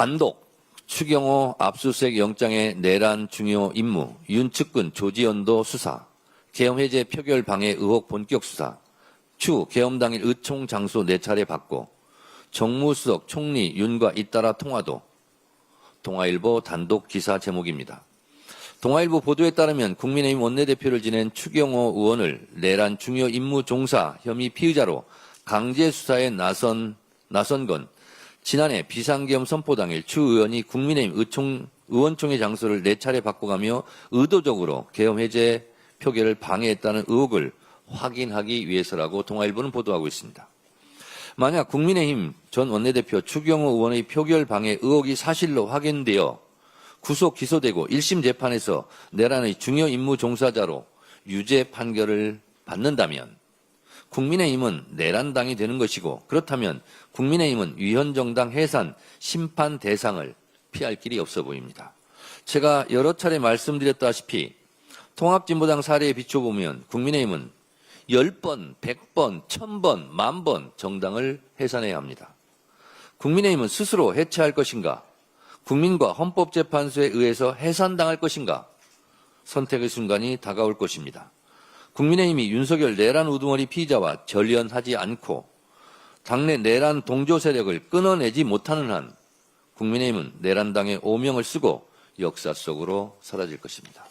단독 추경호 압수수색 영장의 내란 중요 임무, 윤측근 조지연도 수사, 계엄 해제 표결 방해 의혹 본격 수사, 추 계엄 당일 의총 장소 네 차례 받고, 정무수석 총리 윤과 잇따라 통화도, 동아일보 단독 기사 제목입니다. 동아일보 보도에 따르면 국민의힘 원내대표를 지낸 추경호 의원을 내란 중요 임무 종사 혐의 피의자로 강제 수사에 나선 나선 건 지난해 비상계엄 선포 당일 추 의원이 국민의힘 의총 의원총회 장소를 네 차례 바꿔가며 의도적으로 계엄 해제 표결을 방해했다는 의혹을 확인하기 위해서라고 동아일보는 보도하고 있습니다. 만약 국민의힘 전 원내대표 추경호 의원의 표결 방해 의혹이 사실로 확인되어 구속 기소되고 1심 재판에서 내란의 중요 임무 종사자로 유죄 판결을 받는다면 국민의힘은 내란당이 되는 것이고 그렇다면 국민의힘은 위헌정당 해산 심판 대상을 피할 길이 없어 보입니다. 제가 여러 차례 말씀드렸다시피 통합진보당 사례에 비춰보면 국민의힘은 10번, 100번, 1000번, 만번 정당을 해산해야 합니다. 국민의힘은 스스로 해체할 것인가? 국민과 헌법재판소에 의해서 해산당할 것인가? 선택의 순간이 다가올 것입니다. 국민의힘이 윤석열 내란 우두머리 피의자와 전련하지 않고 당내 내란 동조 세력을 끊어내지 못하는 한 국민의힘은 내란당의 오명을 쓰고 역사 속으로 사라질 것입니다.